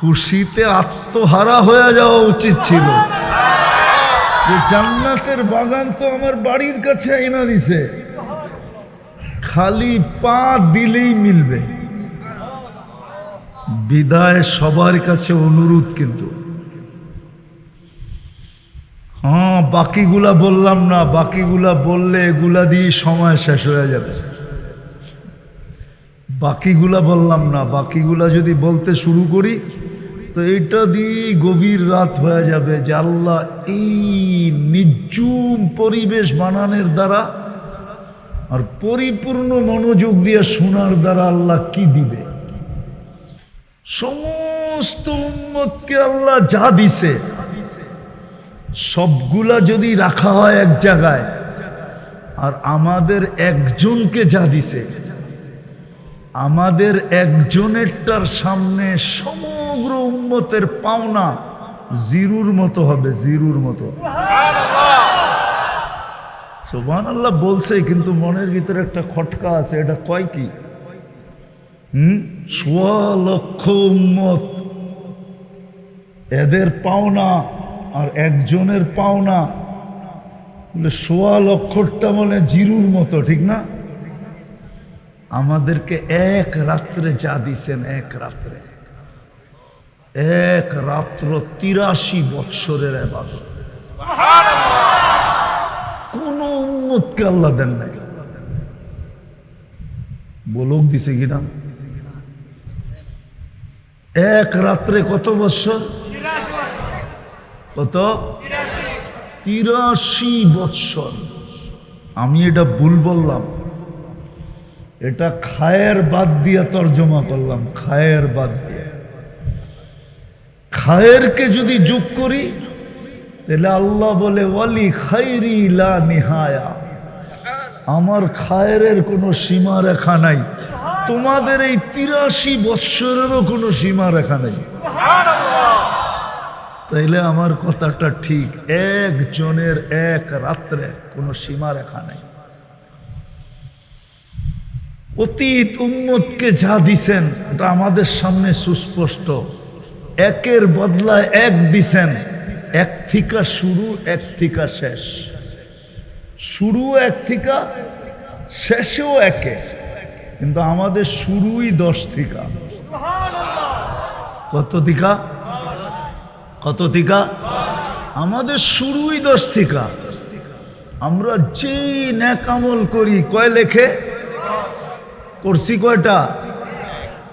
খুশিতে আত্মহারা হয়ে যাওয়া উচিত ছিল। যে জান্নাতের বাগান তো আমার বাড়ির কাছে এনে দিছে। খালি পা দিলেই মিলবে। বিদায় সবার কাছে অনুরোধ কিন্তু। হ্যাঁ বাকিগুলা বললাম না, বাকিগুলা বললে এগুলা দিয়ে সময় শেষ হয়ে যাবে। বাকিগুলা বললাম না, বাকিগুলা যদি বলতে শুরু করি তো এটা দিয়ে গভীর রাত হয়ে যাবে যে আল্লাহ এই নির্জুম পরিবেশ বানানোর দ্বারা আর পরিপূর্ণ মনোযোগ দিয়ে শোনার দ্বারা আল্লাহ কি দিবে? সমস্ত উম্মতকে আল্লাহ যা দিছে, সবগুলা যদি রাখা হয় এক জায়গায়, আর আমাদের একজনকে যা দিছে, আমাদের একজনেরটার সামনে সমগ্র উন্মতের পাওনা জিরুর মতো হবে, জিরুর মতো। সোবান আল্লাহ বলছে, কিন্তু মনের ভিতরে একটা খটকা আছে, এটা কয় কি? হুম? লক্ষ উম্মত। এদের পাওনা আর একজনের পাওনা সোয়া লক্ষটা মানে জিরুর মতো, ঠিক না? আমাদেরকে এক রাত্রে যা দিছেন, এক রাত্রে। এক রাত্র তিরাশি বৎসরের আবাদত কোন উন্মতকে আল্লাহ দেন নাই। বলুক দিছে কিনা? এক রাত্রে কত বৎসর? কত? তিরাশি বৎসর। আমি এটা ভুল বললাম। এটা খায়ের বাদ দিয়ে তর্জমা করলাম, খায়ের বাদ দিয়ে। খায়েরকে যদি যোগ করি, তাহলে আল্লাহ বলে, ওয়ালি খাইরি লা নিহায়া। আমার খায়ের কোনো সীমা রেখা নাই। তোমাদের এই তিরাশি বৎসরেরও কোনো সীমা রেখা নাই। তাইলে আমার কথাটা ঠিক, একজনের এক রাত্রে কোনো সীমা রেখা নাই। অতীত উম্মতকে যা দিছেন, এটা আমাদের সামনে সুস্পষ্ট। একের বদলায় এক দিছেন। এক থিকা শুরু, এক থিকা শেষ। শুরু এক থিকা, শেষেও একে। কিন্তু আমাদের শুরুই দশ থিকা। কত থিকা? কত থিকা? আমাদের শুরুই দশ থিকা। আমরা যেই ন্যাক আমল করি, কয় লেখে? করছি কয়টা?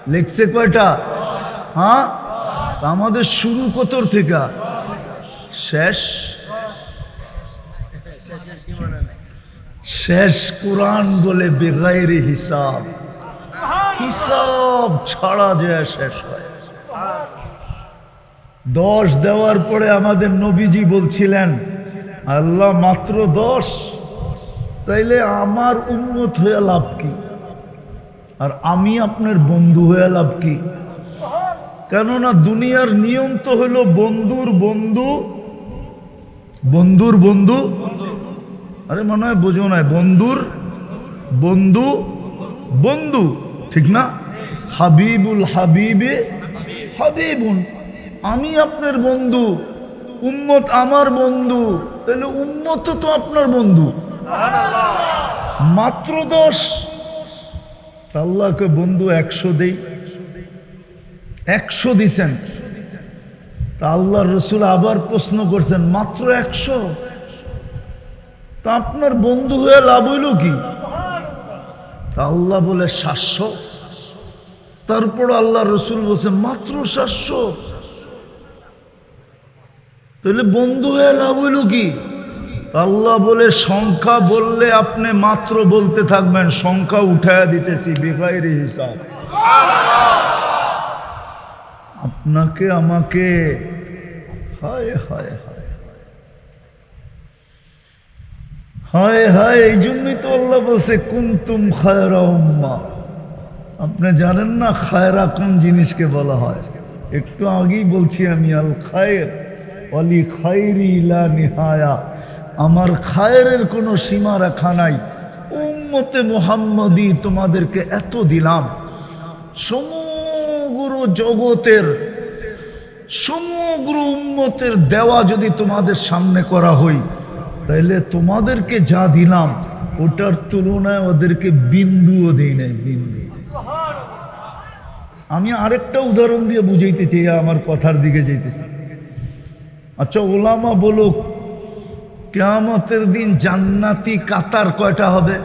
লেখছে কয়টা? হ্যাঁ? আমাদের শুরু কতর থেকে? শেষ? শেষ কোরআন বলে বেগাইরে হিসাব। হিসাব ছাড়া যায় শেষ হয়। দশ দেওয়ার পরে আমাদের নবীজি বলছিলেন, আল্লাহ মাত্র দশ? তাইলে আমার উন্নত হয়ে লাভ কি? আর আমি আপনার বন্ধু হয়ে লাভ কি? কেননা দুনিয়ার নিয়ম তো হলো বন্ধুর বন্ধু বন্ধুর বন্ধু। আরে মনে হয় বোঝো না বন্ধুর বন্ধু বন্ধু, ঠিক না? হাবিবুল হাবিবে, হাবিবুন, আমি আপনার বন্ধু, উম্মত আমার বন্ধু, তাহলে উম্মত তো আপনার বন্ধু। মাত্র দশ। আল্লাহকে বন্ধু একশো দেই। একশো দিছেন। তা আল্লাহ রসুল আবার প্রশ্ন করছেন, মাত্র একশো? তা আপনার বন্ধু হয়ে লাভ হইল কি? তা আল্লাহ বলে, সাতশো। তারপর আল্লাহ রসুল বলছে, মাত্র সাতশো। তাহলে বন্ধু হয়ে লাভ হইল কি? আল্লাহ বলে, সংখ্যা বললে আপনি মাত্র বলতে থাকবেন, সংখ্যা উঠায়া দিতেছি বেকায়ের হিসাব। আপনাকে, আমাকে। হায় হায় হায় হায়। হায় এই জন্যই তো আল্লাহ বলছে, কুন্তুম খায়রা উম্মা। আপনি জানেন না খায়রা কোন জিনিসকে বলা হয়? একটু আগেই বলছি আমি, আল খায়ের অলি খায়রি ইলা নিহায়া। আমার খায়ের কোনো সীমা রাখা নাই। উম্মতে মোহাম্মদি তোমাদেরকে এত দিলাম। সমগ্র জগতের সমগ্র উম্মতের দেওয়া যদি তোমাদের সামনে করা হই, তাইলে তোমাদেরকে যা দিলাম, ওটার তুলনায় ওদেরকে বিন্দুও দেই নাই, বিন্দু। আমি আরেকটা উদাহরণ দিয়ে বুঝাইতে চাই, আমার কথার দিকে যাইতেছি। আচ্ছা ওলামা বলুক, কেয়ামতের দিন জান্নাতি কাতার কয়টা হবে?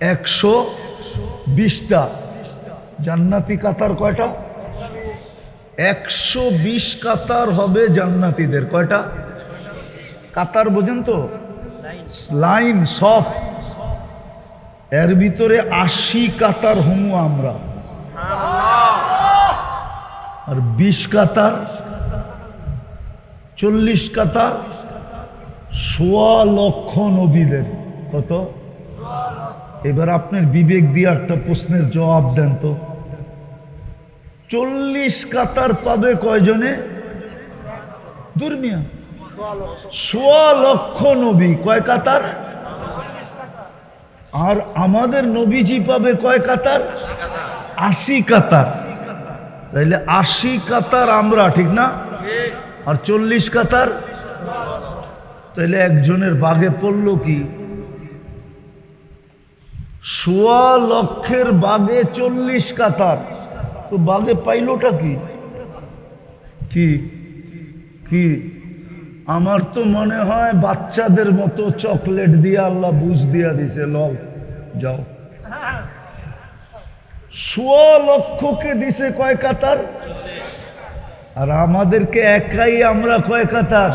একশো বিশটা। জান্নাতি কাতার কয়টা? একশো বিশ কাতার হবে জান্নাতিদের। কয়টা? কাতার বোঝেন তো? লাইন, সফ। এর ভিতরে আশি কাতার হমু আমরা। আর বিশ কাতার, চল্লিশ কাতার সোয়া লক্ষ নবীদের। কত? এবার আপনার বিবেক দিয়ে একটা প্রশ্নের জবাব দেন তো। চল্লিশ কাতার পাবে কয়জনে? দুর্মিয়া। সোয়া লক্ষ নবী, কয় কাতার? আর আমাদের নবীজি পাবে কয় কাতার? আশি কাতার। তাইলে আশি কাতার আমরা, ঠিক না? আর চল্লিশ কাতার? তাইলে একজনের বাগে পড়ল কি? সোয়া লক্ষের বাগে চল্লিশ কাতার। তো বাগে পাইলোটা কি? কি? আমার তো মনে হয় বাচ্চাদের মতো চকলেট দিয়ে আল্লাহ বুঝ দিয়া দিছে, লও, যাও। সোয়া লক্ষকে দিছে কয় কাতার? আর আমাদেরকে একাই আমরা কয় কাতার?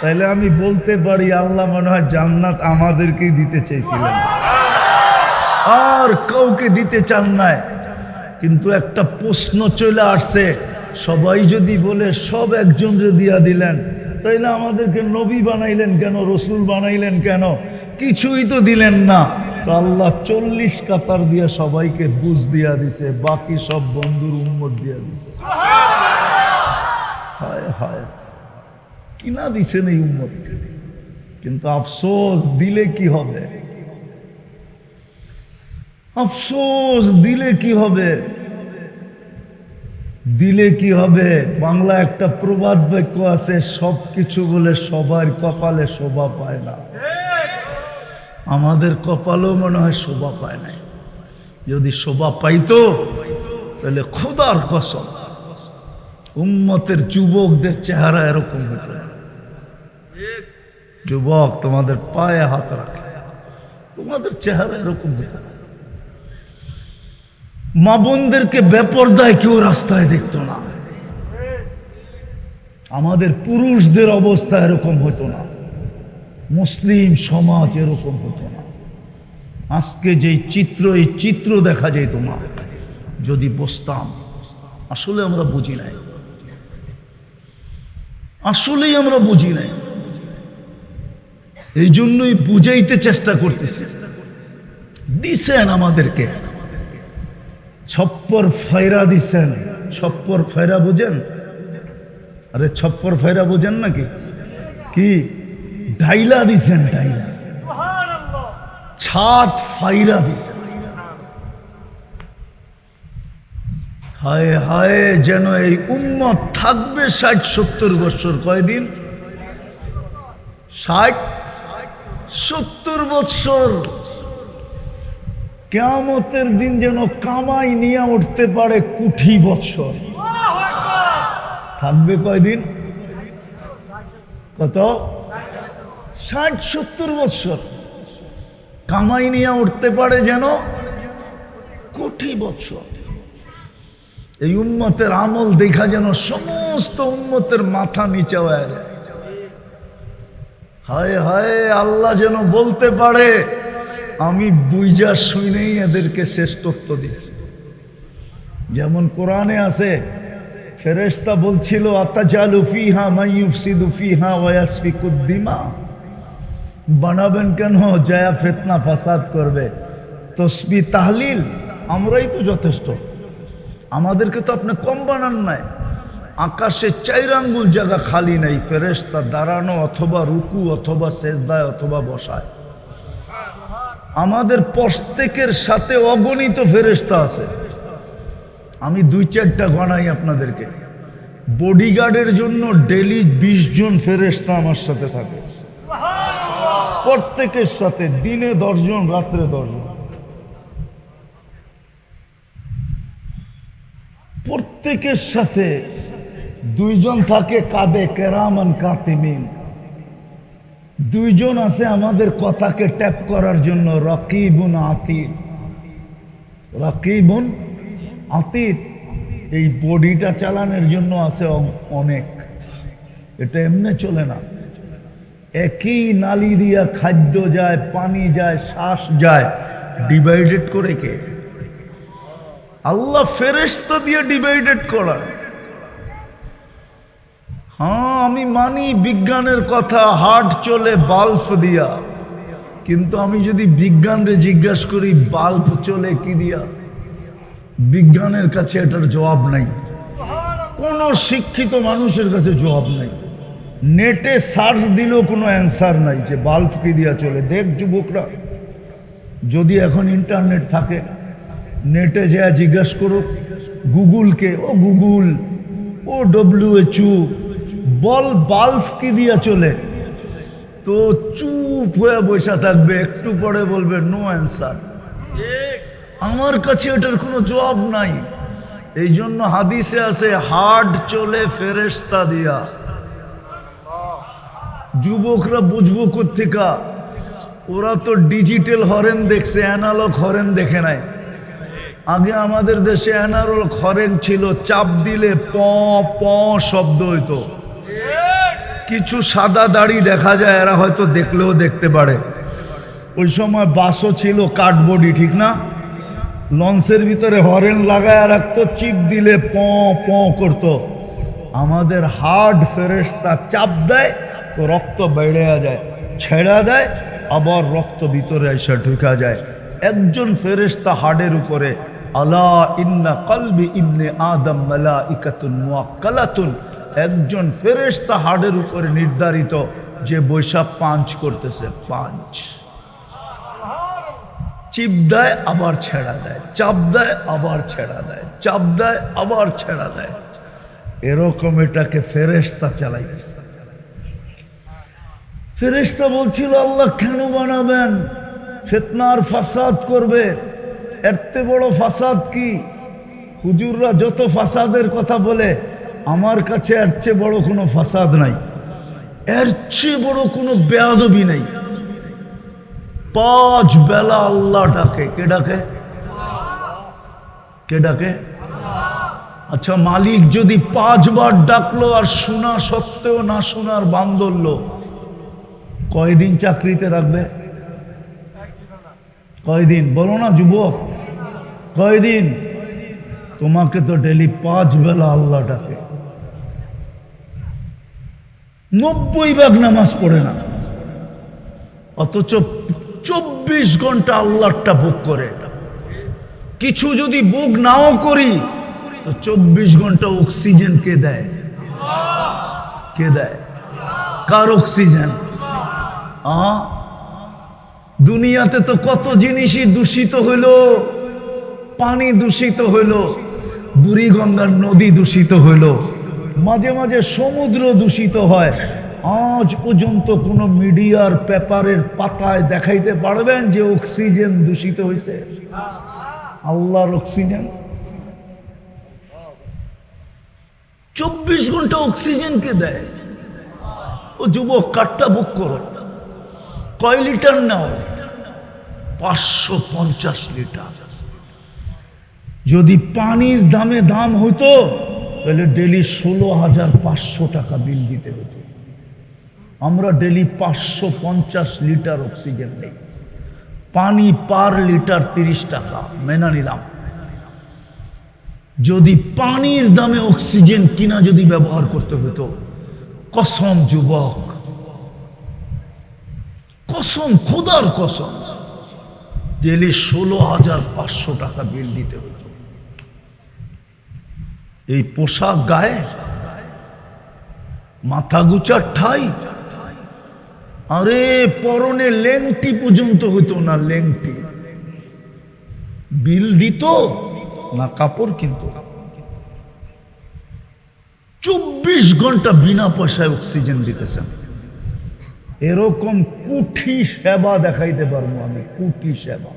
তাহলে আমি বলতে পারি, আল্লাহ মনে হয় জান্নাত আমাদেরকেই দিতে চাইছিলেন। আর কাউকে দিতে চান নাই। কিন্তু একটা প্রশ্ন চলে আসছে সবাই যদি বলে সব একজন দিয়া দিলেন তাইলে আমাদেরকে নবী বানাইলেন কেন রসুল বানাইলেন কেন? কিছুই তো দিলেন না। তো আল্লাহ চল্লিশ কাতার দিয়ে সবাইকে বুঝ দিয়া দিছে বাকি সব বন্ধুর উন্মত দিয়া দিছে। হায় হায়। কিনা দিছেন এই উন্মত কিন্তু আফসোস দিলে কি হবে? আফসোস, দিলে কি হবে? দিলে কি হবে? বাংলা একটা প্রবাদ বাক্য আছে সব কিছু বলে সবার কপালে শোভা পায় না। আমাদের কপালও মনে হয় শোভা পায় নাই। যদি শোভা পাইতো, তাহলে খোদার কসম, উম্মতের যুবকদের চেহারা এরকম না। যুবক, তোমাদের পায়ে হাত রাখে। তোমাদের চেহারা এরকম হতো মা বোনদেরকে বেপরদায় কেউ রাস্তায় দেখতো না। আমাদের পুরুষদের অবস্থা এরকম হতো না। মুসলিম সমাজ এরকম হতো না। আজকে যেই চিত্র, এই চিত্র দেখা যেত না। যদি বসতাম, আসলে আমরা বুঝি নাই। আসলেই আমরা বুঝি নাই। এই জন্যই বুঝাইতে চেষ্টা করতেছি। দিছেন আমাদেরকে। ছপ্পর ফয়রা দিছেন। ছপ্পর ফয়রা বুঝেন? আরে ছপ্পর ফয়রা বুঝেন নাকি? কি? ডাইলা দিছেন ডাইলা। ছাট ফাইরা দিছেন। হায় হায়, যেন এই উম্মত থাকবে ষাট সত্তর বছর। কয়দিন? ষাট? সত্তর বৎসর কেয়ামতের দিন যেন কামাই নিয়ে উঠতে পারে কুঠি বৎসর। থাকবে কয়দিন? কত? ষাট সত্তর বৎসর। কামাই নিয়ে উঠতে পারে যেন কোটি বৎসর। এই উন্মতের আমল দেখা যেন সমস্ত উন্মতের মাথা নিচে হয়ে যায়। হায় হায়, আল্লাহ যেন বলতে পারে আমি বুইজা শুনেই এদেরকে শ্রেষ্ঠত্ব দিছি। যেমন কোরআনে আছে ফেরেস্তা বলছিল, আতাজালু ফিহা মাইয়ুফসিদু ফিহা ওয়াসফিকুদ্দিমা বানাবেন কেন? জয়া ফেতনা ফাসাদ করবে। তসবি তাহলিল, আমরাই তো যথেষ্ট। আমাদেরকে তো আপনি কম বানান নাই। আকাশে চাইর আঙ্গুল জায়গা খালি নাই ফেরেস্তা দাঁড়ানো অথবা রুকু অথবা সেজদায় অথবা বসায়। আমাদের প্রত্যেকের সাথে অগণিত ফেরেস্তা আছে। আমি দুই চারটা গণাই আপনাদেরকে। বডিগার্ডের জন্য ডেলি বিশ জন ফেরেস্তা আমার সাথে থাকে। প্রত্যেকের সাথে দিনে দশজন রাত্রে দশজন প্রত্যেকের সাথে দুইজন থাকে কাঁদে কেরামান কাতিমিন। দুইজন আছে আমাদের কথাকে ট্যাপ করার জন্য, রকিবুন আতিত। রকিবুন আতিত। এই বডিটা চালানোর জন্য আছে অনেক। এটা এমনি চলে না। একই নালি দিয়া খাদ্য যায়, পানি যায়, শ্বাস যায় ডিভাইডেড করে কে? আল্লাহ ফেরেস্তা দিয়ে ডিভাইডেড করা হ্যাঁ আমি মানি বিজ্ঞানের কথা হার্ট চলে বাল্ব দিয়া। কিন্তু আমি যদি বিজ্ঞানরে জিজ্ঞাসা করি, বাল্ব চলে কি দিয়া? বিজ্ঞানের কাছে এটার জবাব নাই। কোনো শিক্ষিত মানুষের কাছে জবাব নাই। নেটে সার্চ দিলেও কোনো অ্যান্সার নাই যে বাল্ব কি দিয়া চলে। দেখ যুবকরা, যদি এখন ইন্টারনেট থাকে, নেটে যা জিজ্ঞাসা করুক, গুগলকে, ও গুগল, ও ডব্লিউএচও বল বাল্ব কি দিয়া চলে? তো চুপ হয়ে বসে থাকবে, একটু পরে বলবে নো অ্যান্সার আমার কাছে এটার কোনো জবাব নাই। এই জন্য হাদিসে আছে হার্ড চলে ফেরেস্তা দিয়া। যুবকরা বুঝব কোথেকা ওরা তো ডিজিটাল হরেন দেখছে অ্যানালগ হরেন দেখে নাই। আগে আমাদের দেশে অ্যানালগ হরেন ছিল, চাপ দিলে প প শব্দ হইতো। কিছু সাদা দাড়ি দেখা যায়, এরা হয়তো দেখলেও দেখতে পারে। ওই সময় বাসও ছিল কাঠবডি ঠিক না? লঞ্চের ভিতরে হরেন লাগায় রাখতো চিপ দিলে প প করতো। আমাদের হার্ড ফেরেস্তা চাপ দেয় তো রক্ত বেড়ে যায়, ছেড়া দেয়, আবার রক্ত ভিতরে এসে ঢুকা যায়। একজন ফেরেস্তা হার্ডের উপরে, আলা ইন্না কলবি ইবনে আদম মালা ইকাতুন মুয়াক্কালাতুন একজন ফেরেস্তা হার্ডের উপরে নির্ধারিত যে বৈশাখ পাঞ্চ করতেছে, পাঞ্চ। চিপ দেয়, আবার ছেড়া দেয়। চাপ দেয়, আবার ছেড়া দেয়। চাপ দেয়, আবার ছেড়া দেয়। এরকম এটাকে ফেরেস্তা চালাইতেছে। ফেরেস্তা বলছিল, আল্লাহ কেন বানাবেন? ফেতনার ফাসাদ করবে। এরতে বড় ফাসাদ কি? হুজুররা যত ফাসাদের কথা বলে আমার কাছে এর চেয়ে বড় কোনো ফাসাদ নাই। এর চেয়ে বড় কোনো বেয়াদবি নাই। পাঁচ বেলা আল্লাহ ডাকে। কে ডাকে? কে ডাকে? আচ্ছা মালিক যদি পাঁচবার ডাকলো আর শোনা সত্ত্বেও না শোনার বান ধরলো কয়দিন চাকরিতে রাখবে? কয়দিন? বলো না, যুবক। কয়দিন? তোমাকে তো ডেলি পাঁচ বেলা আল্লাহ ডাকে। নব্বই ভাগ নামাজ পড়ে না। অথচ চব্বিশ ঘণ্টা আল্লাহটা বুক করে। কিছু যদি বুক নাও করি, তো চব্বিশ ঘণ্টা অক্সিজেন কে দেয়? কে দেয়? কার অক্সিজেন দুনিয়াতে তো কত জিনিসই দূষিত হইল। পানি দূষিত হইল। বুড়িগঙ্গার নদী দূষিত হইল। মাঝে মাঝে সমুদ্র দূষিত হয়। আজ পর্যন্ত কোনো মিডিয়ার পেপারের পাতায় দেখাইতে পারবেন যে অক্সিজেন দূষিত হয়েছে আল্লাহর অক্সিজেন। চব্বিশ ঘণ্টা অক্সিজেনকে দেয়। ও যুবক কাঠটা বুক করো। কয় লিটার নাও? পাঁচশো পঞ্চাশ লিটার। যদি পানির দামে দাম হতো তাহলে ডেলি ষোলো হাজার পাঁচশো টাকা বিল দিতে হতো। আমরা ডেলি পাঁচশো পঞ্চাশ লিটার অক্সিজেন নেই। পানি পার লিটার তিরিশ টাকা, মেনা নিলাম। যদি পানির দামে অক্সিজেন কিনা যদি ব্যবহার করতে হতো, কসম যুবক। কসম, খোদার কসম। ডেলি ষোলো হাজার পাঁচশো টাকা বিল দিতে হতো। এই পোশাক গায়ে, মাথা গুচার ঠাই। আরে, পরনে লেংটি পর্যন্ত হতো না লেংটি। বিল দিত না কাপড় কিন্তু। চব্বিশ ঘণ্টা বিনা পয়সায় অক্সিজেন দিতেছেন। এরকম কুঠি সেবা দেখাইতে পারব আমি, কুঠি সেবা।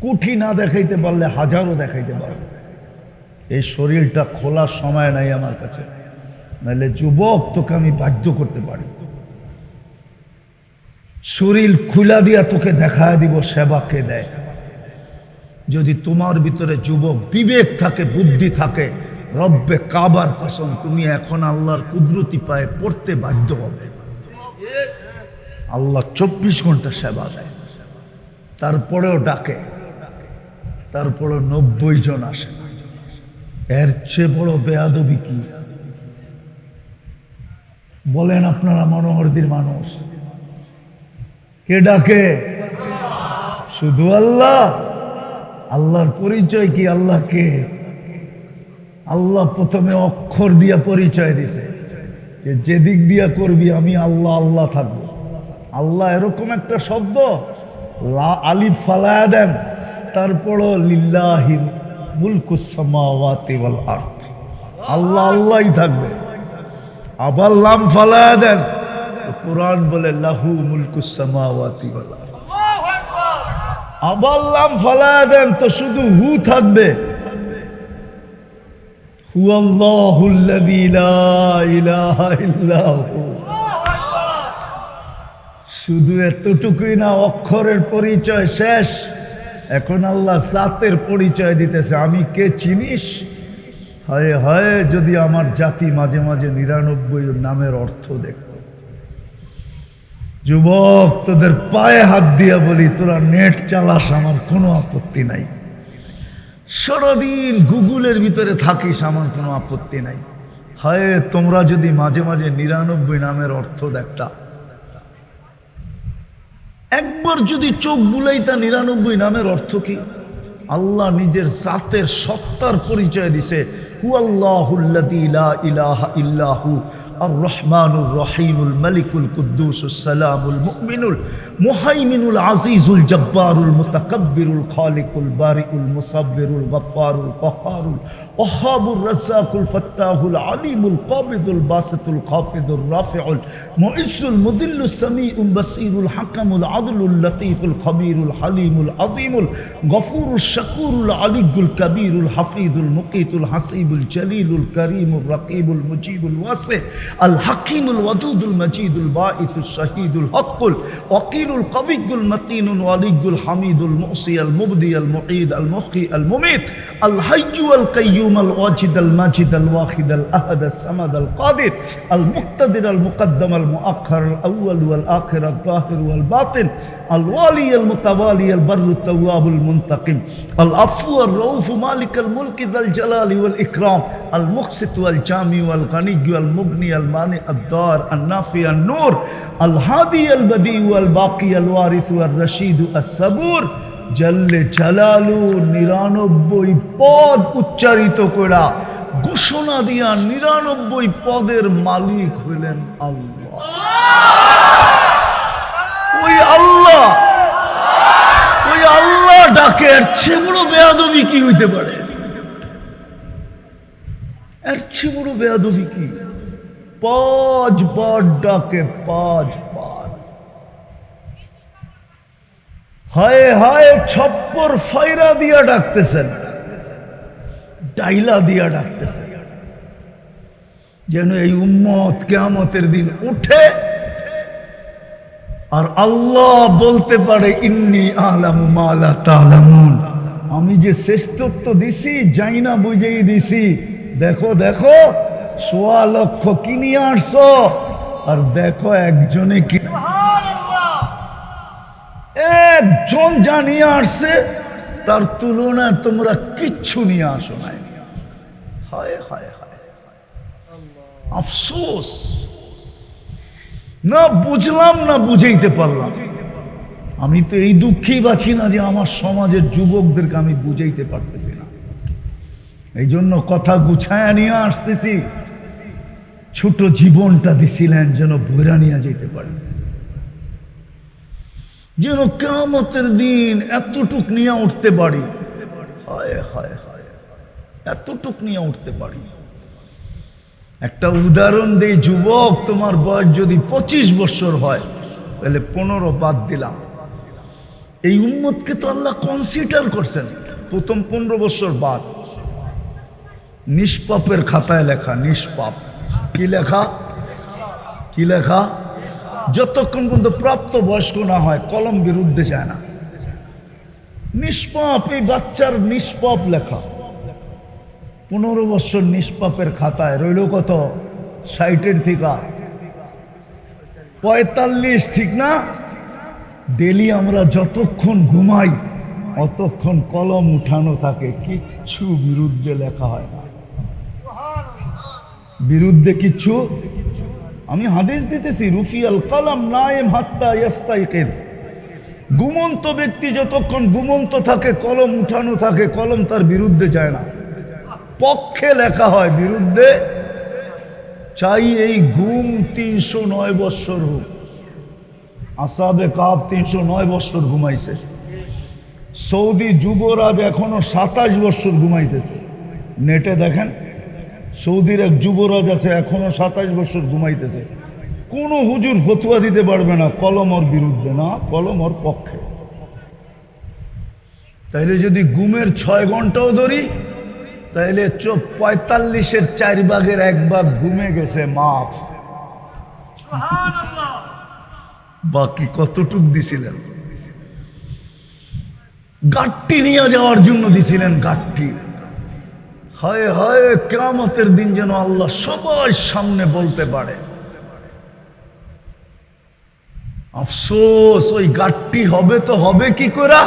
কুঠি না দেখাইতে পারলে হাজারও দেখাইতে পারব। এই শরীরটা খোলার সময় নাই আমার কাছে। নাহলে যুবক, তোকে আমি বাধ্য করতে পারি। শরীর খুলা দিয়া তোকে দেখায় দিব সেবাকে দেয়? যদি তোমার ভিতরে যুবক বিবেক থাকে, বুদ্ধি থাকে, রব্বে কাবার কসম, তুমি এখন আল্লাহর কুদরতি পায়ে পড়তে বাধ্য হবে। আল্লাহ চব্বিশ ঘণ্টা সেবা দেয়। তারপরেও ডাকে, তারপরেও নব্বই জন আসে। এর চেয়ে বড় বেয়াদবি কি? বলেন আপনারা মনোহরদির মানুষ। কে ডাকে? শুধু আল্লাহ। আল্লাহর পরিচয় কি আল্লাহ কে আল্লাহ প্রথমে অক্ষর দিয়া পরিচয় দিছে। যে যেদিক দিয়া করবি আমি আল্লাহ আল্লাহ থাকব। আল্লাহ এরকম একটা শব্দ। লা আলিফ ফালায়া দেন তারপরও লিল্লাহি মুলকুসামাওয়াতি ওয়াল আরদ। আল্লাহ আল্লাহই থাকবে। আবার লাম ফালায়া দেন। কোরআন বলে লাহু মুলকুসামাওয়াতি ওয়াল আরদ। আবার লাম ফালায়া দেন, তো শুধু হু থাকবে। হু আল্লাহুল্লাযী লা ইলাহা ইল্লা হু। শুধু এতটুকুই না, অক্ষরের পরিচয় শেষ। এখন আল্লাহ সাতের পরিচয় দিতেছে, আমি কে চিনিস? হায় হায়, যদি আমার জাতি মাঝে মাঝে নিরানব্বই নামের অর্থ দেখত। যুবক, তোদের পায়ে হাত দিয়া বলি, তোরা নেট চালাস, আমার কোনো আপত্তি নাই। সারাদিন গুগলের ভিতরে থাকিস, আমার কোনো আপত্তি নাই। হায়, তোমরা যদি মাঝে মাঝে নিরানব্বই নামের অর্থ দেখতা। একবার যদি চোখ বুলাই তা নিরানব্বই নামের অর্থ কি? আল্লাহ নিজের জাতের সত্তার পরিচয় দিছে হু আল্লাহুল্লাযী লা ইলাহা ইল্লাহু। রহমানুর রহিমুল মালিকুল কুদ্দুসুল সালামুল মুমিনুল মুহাইমিনুল আজিজুল জব্বারুল মুতাকাব্বিরুল খালিকুল বারিকুল মুসাব্বিরুল গফফারুল কহারুল ওহাবুর রাজ্জাকুল ফাত্তাহুল আলিমুল কাবিদুল বাসিতুল খাফিদুল রাফিউল মুইসুল মুদিল্লুস সামিউল বাসিরুল হাকামুল আদলুল লতিফুল খবিরুল হালিমুল আযীমুল গফুরুল শাকুরুল আলিগুল কবিরুল হাফিদুল মুকিতুল হাসিবুল জলিলুল করিমুল রকিবুল মুজিবুল ওয়াসিহ الحكيم الودود المجيد الباعث الشهيد الحق الوكيل القوي المتين الولي الحميد المؤصي المبدي المعيد المحيي المميت الحي والقيوم الواجد الماجد الواحد الأحد الصمد القادر المقتدر المقدم المؤخر الأول والآخر الظاهر والباطن الوالي المتوالي البر التواب المنتقم العفو الرؤوف مالك الملك ذا الجلال والإكرام المقسط والجامع والغني والمغني নিরানব্বই পদের মালিক হইলেন আল্লাহ। ওই আল্লাহ ওই আল্লাহ ডাকে বেয়াদবি কি হইতে পারে? এর চেয়ে বড় বেয়াদবি কি? পাঁচ বার ডাকে, পাঁচ বার। হায় হায়, ছপ্পর ফাইরা দিয়া ডাকতেছেন। ডাইলা দিয়া ডাকতেছেন। যেন এই উম্মত কেয়ামতের দিন উঠে আর আল্লাহ বলতে পারে, ইন্নি আলামু মালা তালামুন। আমি যে শ্রেষ্ঠত্ব দিছি, যাই না বুঝেই দিছি। দেখো দেখো সোয়া লক্ষ কি নিয়ে আসছো? আর দেখো একজনে কি একজন যা নিয়ে আসছে, তার তুলনায় তোমরা কিচ্ছু নিয়ে আসো নাই। হায় হায় হায়। আফসোস। না, বুঝলাম না, বুঝাইতে পারলাম। আমি তো এই দুঃখেই বাছি না যে আমার সমাজের যুবকদেরকে আমি বুঝাইতে পারতেছি না। এই জন্য কথা গুছায়া নিয়ে আসতেছি। ছোট জীবনটা দিছিলেন যেন বইরা নিয়ে যেতে পারি। যেন কেমতের দিন এতটুক নিয়ে উঠতে পারি। এতটুক নিয়ে উঠতে পারি। একটা উদাহরণ দেই, যুবক, তোমার বয়স যদি পঁচিশ বছর হয়, তাহলে পনেরো বাদ দিলাম। এই উম্মতকে তো আল্লাহ কনসিডার করছেন। প্রথম পনেরো বছর বাদ। নিষ্পাপের খাতায় লেখা, নিষ্পাপ। কি লেখা? কি লেখা? যতক্ষণ পর্যন্ত প্রাপ্ত বয়স্ক না হয়, কলম বিরুদ্ধে যায় না। নিষ্পাপ, এই বাচ্চার নিষ্পাপ লেখা। পনেরো বছর নিষ্পাপের খাতায় রইল কত? ষাটের থিকা। পঁয়তাল্লিশ, ঠিক না? ডেলি আমরা যতক্ষণ ঘুমাই, অতক্ষণ কলম উঠানো থাকে, কিচ্ছু বিরুদ্ধে লেখা হয় না। বিরুদ্ধে কিচ্ছু আমি হাদিস দিতেছি, রুফিয়াল কলম নায়েম হাত্তা ইয়াস্তাইকিদ। ঘুমন্ত ব্যক্তি যতক্ষণ ঘুমন্ত থাকে, কলম উঠানো থাকে, কলম তার বিরুদ্ধে যায় না। পক্ষে লেখা হয়, বিরুদ্ধে চাই এই গুম তিনশো নয় বৎসর হোক। আসাবে কাপ তিনশো নয় বৎসর ঘুমাইছে। সৌদি যুবরাজ এখনও সাতাশ বৎসর ঘুমাইতেছে। নেটে দেখেন সৌদির এক যুবরাজ আছে এখনও সাতাশ বছর ঘুমাইতেছে। কোনো হুজুর ফতুয়া দিতে পারবে না কলম ওর বিরুদ্ধে না কলম ওর পক্ষে। তাইলে যদি ঘুমের ছয় ঘন্টাও ধরি তাইলে চোখ পঁয়তাল্লিশের চার ভাগের এক ভাগ ঘুমে গেছে মাফ। বাকি কতটুক দিছিলেন? গাট্টি নিয়ে যাওয়ার জন্য দিছিলেন গাট্টি। হায় হায় কেমতের দিন যেন আল্লাহ সবার সামনে বলতে পারে। আফসোস, ওই গাঠটি হবে তো হবে কি করে?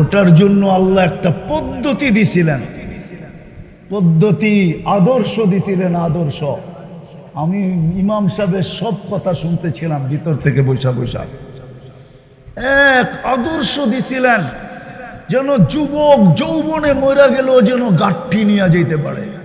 ওটার জন্য আল্লাহ একটা পদ্ধতি দিছিলেন। পদ্ধতি, আদর্শ দিছিলেন আদর্শ। আমি ইমাম সাহেবের সব কথা শুনতেছিলাম, ভিতর থেকে বৈশা বৈশা। এক আদর্শ দিছিলেন। যেন যুবক যৌবনে মরা গেলেও যেন গাঠটি নিয়ে যেতে পারে।